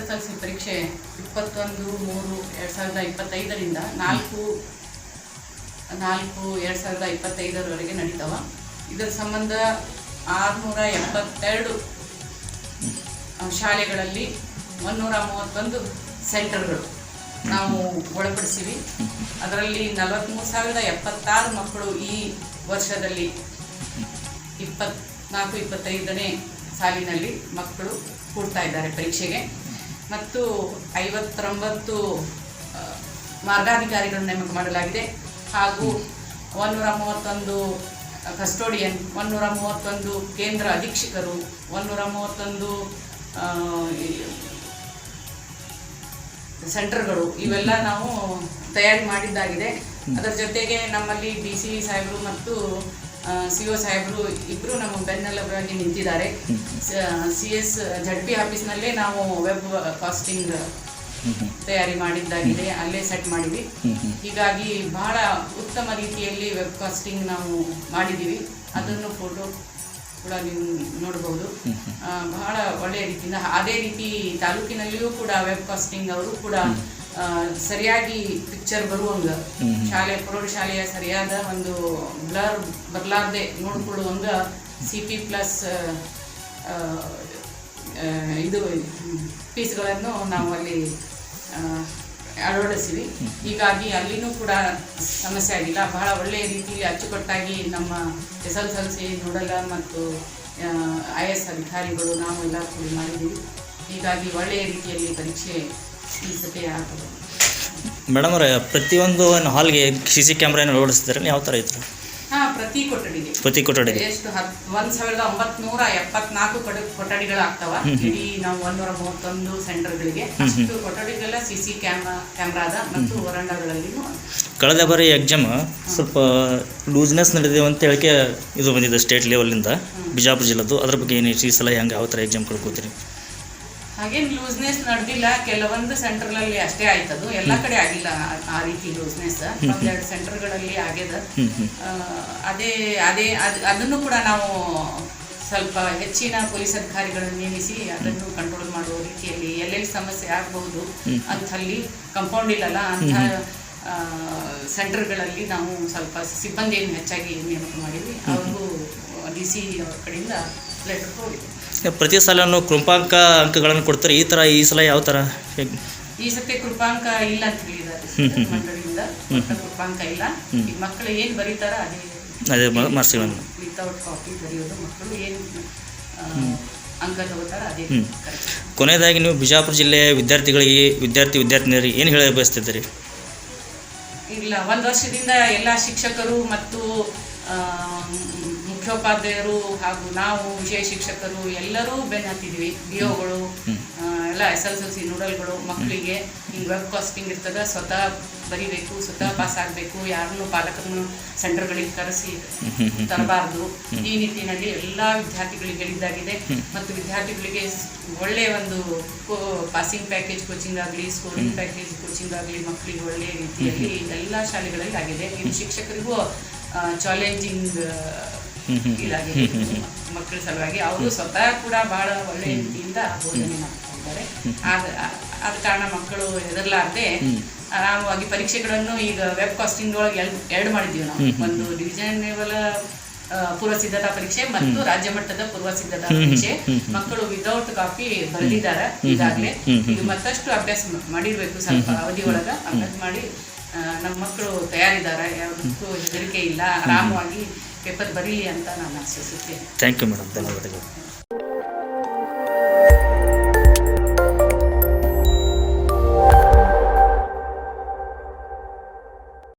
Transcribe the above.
S L C ಪರೀಕ್ಷೆ ಇಪ್ಪತ್ತೊಂದು, ಮೂರು, ಎರಡು ಸಾವಿರದ ಇಪ್ಪತ್ತೈದರಿಂದ ನಾಲ್ಕು ನಾಲ್ಕು, ಎರಡು ಸಾವಿರದ ಇಪ್ಪತ್ತೈದರವರೆಗೆ ನಡೀತಾವ. ಇದರ ಸಂಬಂಧ ಆರುನೂರ ಎಪ್ಪತ್ತೆರಡು ಶಾಲೆಗಳಲ್ಲಿ ಒಂದೂರ ಮೂವತ್ತೊಂದು ಸೆಂಟರ್ಗಳು ನಾವು ಒಳಪಡಿಸಿವಿ. ಅದರಲ್ಲಿ ನಲವತ್ತ್ಮೂರು ಸಾವಿರದ ಎಪ್ಪತ್ತಾರು ಮಕ್ಕಳು ಈ ವರ್ಷದಲ್ಲಿ ಇಪ್ಪತ್ನಾಲ್ಕು ಇಪ್ಪತ್ತೈದನೇ ಸಾಲಿನಲ್ಲಿ ಮಕ್ಕಳು ಕೂಡ್ತಾ ಇದ್ದಾರೆ ಪರೀಕ್ಷೆಗೆ. ಮತ್ತು ಐವತ್ತೊಂಬತ್ತು ಮಾರ್ಗಾಧಿಕಾರಿಗಳನ್ನು ನೇಮಕ ಮಾಡಲಾಗಿದೆ. ಹಾಗೂ ಒಂದೂರ ಮೂವತ್ತೊಂದು ಕಸ್ಟೋಡಿಯನ್ ಒಂದೂರ ಮೂವತ್ತೊಂದು ಕೇಂದ್ರ ಅಧೀಕ್ಷಕರು ಒಂದೂರ ಮೂವತ್ತೊಂದು ಸೆಂಟರ್ಗಳು, ಇವೆಲ್ಲ ನಾವು ತಯಾರಿ ಮಾಡಿದ್ದಾಗಿದೆ. ಅದರ ಜೊತೆಗೆ ನಮ್ಮಲ್ಲಿ ಡಿ ಸಿ ಸಾಹೇಬರು ಮತ್ತು ಸಿ ಒ ಸಾಹೇಬರು ಇಬ್ಬರು ನಮ್ಮ ಬೆನ್ನೆಲುಬಾಗಿ ನಿಂತಿದ್ದಾರೆ. ಸಿ ಎಸ್ ಜಡ್ ಪಿ ಆಫೀಸ್ನಲ್ಲೇ ನಾವು ವೆಬ್ ಕಾಸ್ಟಿಂಗ್ ತಯಾರಿ ಮಾಡಿದ್ದಾಗಿದೆ. ಅಲ್ಲೇ ಸೆಟ್ ಮಾಡಿದ್ವಿ. ಹೀಗಾಗಿ ಬಹಳ ಉತ್ತಮ ರೀತಿಯಲ್ಲಿ ವೆಬ್ ಕಾಸ್ಟಿಂಗ್ ನಾವು ಮಾಡಿದ್ದೀವಿ. ಅದನ್ನು ಫೋಟೋ ಕೂಡ ನೀವು ನೋಡಬಹುದು ಬಹಳ ಒಳ್ಳೆಯ ರೀತಿಯಿಂದ ಅದೇ ರೀತಿ ತಾಲೂಕಿನಲ್ಲಿಯೂ ಕೂಡ ವೆಬ್ ಕಾಸ್ಟಿಂಗ್ ಅವರು ಕೂಡ ಸರಿಯಾಗಿ ಪಿಕ್ಚರ್ ಬರುವಂಗ. ಶಾಲೆ ಪ್ರೌಢಶಾಲೆಯ ಸರಿಯಾದ ಒಂದು ಬ್ಲರ್ ಬರಲಾರ್ದೆ ನೋಡ್ಕೊಳ್ಳುವಂಗ ಸಿ ಪಿ ಪ್ಲಸ್ ಇದು ಪೀಸ್ಗಳನ್ನು ನಾವು ಅಲ್ಲಿ ಅಳವಡಿಸಿವಿ. ಹೀಗಾಗಿ ಅಲ್ಲಿನೂ ಕೂಡ ಸಮಸ್ಯೆ ಆಗಿಲ್ಲ. ಬಹಳ ಒಳ್ಳೆಯ ರೀತಿಯಲ್ಲಿ ಅಚ್ಚುಕಟ್ಟಾಗಿ ನಮ್ಮ ಎಸ್ ಎಲ್ ಎಲ್ ಸಿ ನೋಡಲ ಮತ್ತು ಐ ಎಸ್ ಅಧಿಕಾರಿಗಳು ನಾವು ಎಲ್ಲ ಕೂಡಿ ಮಾಡಿದ್ದೀವಿ. ಹೀಗಾಗಿ ಒಳ್ಳೆಯ ರೀತಿಯಲ್ಲಿ ಪರೀಕ್ಷೆ ಮೇಡಮ್ ಅವರೇ ಪ್ರತಿಯೊಂದು ಹಾಲ್ಗೆ ಸಿ ಸಿ ಕ್ಯಾಮ್ರಾ ಅಳವಡಿಸ್ತಾರೆ ಯಾವ ಥರ ಇತ್ತು ಹಾಂ ಪ್ರತಿ ಕೊಠಡಿಗೆ. ಪ್ರತಿ ಕೊಠಡಿಗೆ? ಎಷ್ಟು ಹತ್ತು ಒಂದು ಸಾವಿರದ ಒಂಬತ್ನೂರ ಎಪ್ಪತ್ನಾಲ್ಕು ಕೊಡ ಕೊಠಡಿಗಳಾಗ್ತಾವ. ಇಡೀ ನಾವು ಒಂದೂರ ಮೂವತ್ತೊಂದು ಸೆಂಟರ್ಗಳಿಗೆ ಅಷ್ಟು ಕೊಠಡಿಗೆಲ್ಲ ಸಿ ಸಿ ಕ್ಯಾಮ್ರಾ ಕ್ಯಾಮ್ರಾದ ಮತ್ತು ವರಂಡಗಳಲ್ಲಿ ಕಳೆದ ಬಾರಿ ಎಕ್ಸಾಮ್ ಸ್ವಲ್ಪ ಲೂಸ್ನೆಸ್ ನಡೆದಿದೆ ಅಂತ ಹೇಳಿಕೆ ಇದು ಬಂದಿದೆ ಸ್ಟೇಟ್ ಲೆವೆಲಿಂದ ಬಿಜಾಪುರ ಜಿಲ್ಲದ್ದು ಅದ್ರ ಬಗ್ಗೆ ಏನು ಈ ಸಲ ಹೆಂಗೆ ಯಾವ ಥರ ಎಕ್ಸಾಮ್ ಕಳ್ಕೊತೀರಿ ಹಾಗೇನು ಲೂಸ್ನೆಸ್ ನಡೆದಿಲ್ಲ. ಕೆಲವೊಂದು ಸೆಂಟರ್ಗಳಲ್ಲಿ ಅಷ್ಟೇ ಆಯ್ತದು. ಎಲ್ಲ ಕಡೆ ಆಗಿಲ್ಲ ಆ- ರೀತಿ ಲೂಸ್ನೆಸ್ ಒಂದೆರಡು ಸೆಂಟರ್ಗಳಲ್ಲಿ ಆಗ್ಯದ. ಅದೇ ಅದೇ ಅದ್- ಅದನ್ನು ಕೂಡ ನಾವು ಸ್ವಲ್ಪ ಹೆಚ್ಚಿನ ಪೊಲೀಸ್ ಅಧಿಕಾರಿಗಳನ್ನು ನೇಮಿಸಿ ಅದನ್ನು ಕಂಟ್ರೋಲ್ ಮಾಡುವ ರೀತಿಯಲ್ಲಿ ಎಲ್ಲೆಲ್ಲಿ ಸಮಸ್ಯೆ ಆಗಬಹುದು ಅಂಥಲ್ಲಿ ಕಂಪೌಂಡ್ ಇಲ್ಲಲ್ಲ ಅಂತ ಸೆಂಟರ್ಗಳಲ್ಲಿ ನಾವು ಸ್ವಲ್ಪ ಸಿಬ್ಬಂದಿಯನ್ನು ಹೆಚ್ಚಾಗಿ ನೇಮಕ ಮಾಡಿದ್ವಿ. ಅವ್ರಿಗೂ ಡಿ ಸಿ ಅವ್ರ ಕಡೆಯಿಂದ ಪ್ರತಿ ಸಲನೂ ಕೃಪಾಂಕ ಅಂಕಗಳನ್ನು ಕೊಡ್ತಾರೆ. ಈ ಥರ ಈ ಸಲ ಯಾವ ಥರ? ಹೇಗೆ ಈ ಸತಿ ಕೃಪಾಂಕ ಇಲ್ಲ ಅಂತ ಹೇಳಿದ್ದಾರೆ. ಮಂಡಳಿಯಿಂದ ಕೃಪಾಂಕ ಇಲ್ಲ. ಈಗ ಮಕ್ಕಳು ಏನು ಬರೀತಾರ ಅದೇ ಅದೇ ವಿತೌಟ್ ಕಾಪಿ ಬರೆಯೋದು ಮಕ್ಕಳು ಏನು ಅಂಕ ತಗೋತಾರ ಅದೇ. ಕೊನೆಯದಾಗಿ ನೀವು ಬಿಜಾಪುರ ಜಿಲ್ಲೆಯ ವಿದ್ಯಾರ್ಥಿಗಳಿಗೆ ವಿದ್ಯಾರ್ಥಿ ವಿದ್ಯಾರ್ಥಿನಿಯರಿಗೆ ಏನು ಹೇಳಲು ಬಯಸ್ತಿದ್ದೀರಿ ಇಲ್ಲ ಒಂದು ವರ್ಷದಿಂದ ಎಲ್ಲ ಶಿಕ್ಷಕರು ಮತ್ತು ಮುಖ್ಯೋಪಾಧ್ಯಾಯರು ಹಾಗೂ ನಾವು ವಿಷಯ ಶಿಕ್ಷಕರು ಎಲ್ಲರೂ ಬೆನ್ನು ಹತ್ತಿದ್ವಿ ಬಿ ಒಗಳು ಎಲ್ಲ ಎಸ್ ಎಲ್ ಎಲ್ ಸಿ ನೂಡಲ್ಗಳು ಮಕ್ಕಳಿಗೆ ಹಿಂಗೆ ವೆಬ್ ಕಾಸ್ಟಿಂಗ್ ಇರ್ತದೆ. ಸ್ವತಃ ಬರಿಬೇಕು ಸ್ವತಃ ಪಾಸ್ ಆಗಬೇಕು. ಯಾರನ್ನು ಪಾಲಕರನ್ನು ಸೆಂಟರ್ಗಳಿಗೆ ಕರೆಸಿ ತರಬಾರ್ದು. ಈ ನಿಟ್ಟಿನಲ್ಲಿ ಎಲ್ಲ ವಿದ್ಯಾರ್ಥಿಗಳಿಗೆ ಹೇಳಿದ್ದಾಗಿದೆ. ಮತ್ತು ವಿದ್ಯಾರ್ಥಿಗಳಿಗೆ ಒಳ್ಳೆಯ ಒಂದು ಪಾಸಿಂಗ್ ಪ್ಯಾಕೇಜ್ ಕೋಚಿಂಗ್ ಆಗಲಿ ಸ್ಕೋರಿಂಗ್ ಪ್ಯಾಕೇಜ್ ಕೋಚಿಂಗ್ ಆಗಲಿ ಮಕ್ಕಳಿಗೆ ಒಳ್ಳೆಯ ರೀತಿಯಲ್ಲಿ ಎಲ್ಲ ಶಾಲೆಗಳಲ್ಲಿ ಆಗಿದೆ. ಇದು ಶಿಕ್ಷಕರಿಗೂ ಚಾಲೆಂಜಿಂಗ್ ಇದಾಗಿದೆ. ಮಕ್ಕಳ ಸಲುವಾಗಿ. ಅವರು ಸ್ವತಃ ಕೂಡ ಬಹಳ ಒಳ್ಳೆಯ ರೀತಿಯಿಂದ ಬೋಧನೆ ಮಾಡ್ತಿದ್ದಾರೆ ಆದ ಆದ ಕಾರಣ ಮಕ್ಕಳು ಹೆದರ್ಲಾರ್ದೆ ಆರಾಮವಾಗಿ ಪರೀಕ್ಷೆಗಳನ್ನು ಈಗ ವೆಬ್ ಕಾಸ್ಟಿಂಗ್ ಒಳಗೆ ಎರಡು ಮಾಡಿದ್ದೀವಿ ನಾವು. ಒಂದು ಡಿವಿಷನ್ ಲೆವೆಲ್ ಪೂರ್ವ ಸಿದ್ಧತಾ ಪರೀಕ್ಷೆ ಮತ್ತು ರಾಜ್ಯ ಮಟ್ಟದ ಪೂರ್ವ ಸಿದ್ಧತಾ ಪರೀಕ್ಷೆ. ಮಕ್ಕಳು ವಿತೌಟ್ ಕಾಪಿ ಬರೆದಿದ್ದಾರೆ ಈಗಾಗಲೇ. ಇದು ಮತ್ತಷ್ಟು ಅಭ್ಯಾಸ ಮಾಡಿರ್ಬೇಕು ಸ್ವಲ್ಪ ಅವಧಿ ಒಳಗ. ಅಭ್ಯಾಸ ಮಾಡಿ ನಮ್ಮ ಮಕ್ಕಳು ತಯಾರಿದ್ದಾರೆ. ಯಾವುದಕ್ಕೂ ಹೆದರಿಕೆ ಇಲ್ಲ. ಆರಾಮವಾಗಿ ಪೇಪರ್ ಬರೀಲಿ ಅಂತ ನಾನು ಆಶಿಸುತ್ತೇನೆ. ಥ್ಯಾಂಕ್ ಯು ಮೇಡಮ್ ಧನ್ಯವಾದಗಳು.